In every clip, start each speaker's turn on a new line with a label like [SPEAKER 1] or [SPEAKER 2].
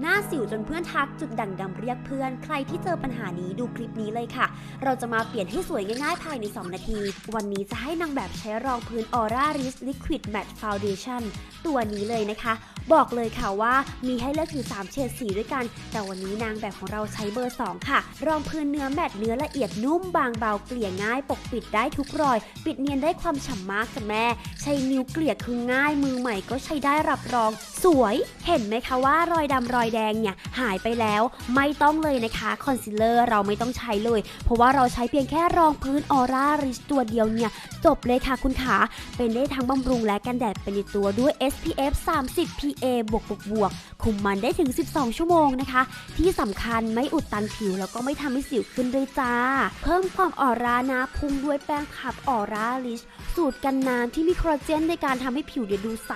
[SPEAKER 1] หน้าสิวจนเพื่อนทักจุดด่างดำเรียกเพื่อน ใครที่เจอปัญหานี้ดูคลิปนี้เลยค่ะ เราจะมาเปลี่ยนให้สวยง่ายๆภายใน 2 นาที วันนี้จะให้นางแบบใช้รองพื้น Aura r i s Liquid Matte Foundation ตัวนี้เลยนะคะ บอกเลยค่ะว่ามีให้เลือกถึง3เฉดสีด้วยกัน แต่วันนี้นางแบบของเราใช้เบอร์ 2 ค่ะ รองพื้นเนื้อแมตต์เนื้อละเอียดนุ่มบางเบาเกลี่ยง่าย ปกปิดได้ทุกรอย ปิดเนียนได้ความฉ่ำมากจ้ะแม่ ใช้นิ้วเกลี่ยคือง่ายมือใหม่ก็ใช้ได้รับรอง สวย เห็นไหมคะว่ารอยดำรอยแดงเนี่ยหายไปแล้วไม่ต้องเลยนะคะคอนซีลเลอร์เราไม่ต้องใช้เลย เพราะว่าเราใช้เพียงแค่รองพื้นออร่าริชตัวเดียวเนี่ยจบเลยค่ะคุณขาเป็นได้ทั้งบำรุงและกันแดดไปในตัวด้วย SPF 30 PA บวกบวกบวกคุมมันได้ถึง 12 ชั่วโมงนะคะ ที่สำคัญไม่อุดตันผิวแล้วก็ไม่ทำให้สิวขึ้นด้วยจ้า เพิ่มความออร่านะพุ่งด้วยแป้งพับออร่าลิชสูตรกันน้ำที่มีคอลลาเจนในการทำให้ผิวเดี๋ยดูใส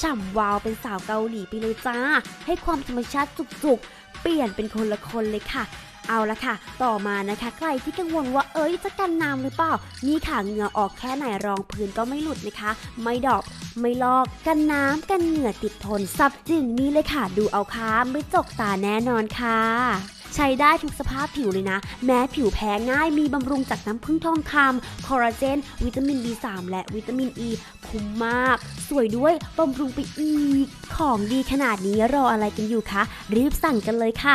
[SPEAKER 1] ฉ่ำวาวเป็นสาวเกาหลีไปเลยจ้า ให้ความธรรมชัดสุกๆ เปลี่ยนเป็นคนละคนเลยค่ะ เอาละค่ะ ต่อมานะคะ ใครที่กังวลว่าเอ้ยจะกันน้ำหรือเปล่า นี่ค่ะเหงื่อออกแค่ไหนรองพื้นก็ไม่หลุดนะคะ ไม่ดอกไม่ลอก กันน้ำกันเหงื่อติดทนซับจึงนี่เลยค่ะ ดูเอาค้าไม่จกตาแน่นอนค่ะ ใช้ได้ทุกสภาพผิวเลยนะ แม้ผิวแพ้ง่ายมีบำรุงจากน้ำผึ้งทองคำคอลลาเจน วิตามิน B3 และวิตามิน E คุ้มมาก สวยด้วยบำรุงไปอีก ของดีขนาดนี้รออะไรกันอยู่คะ รีบสั่งกันเลยค่ะ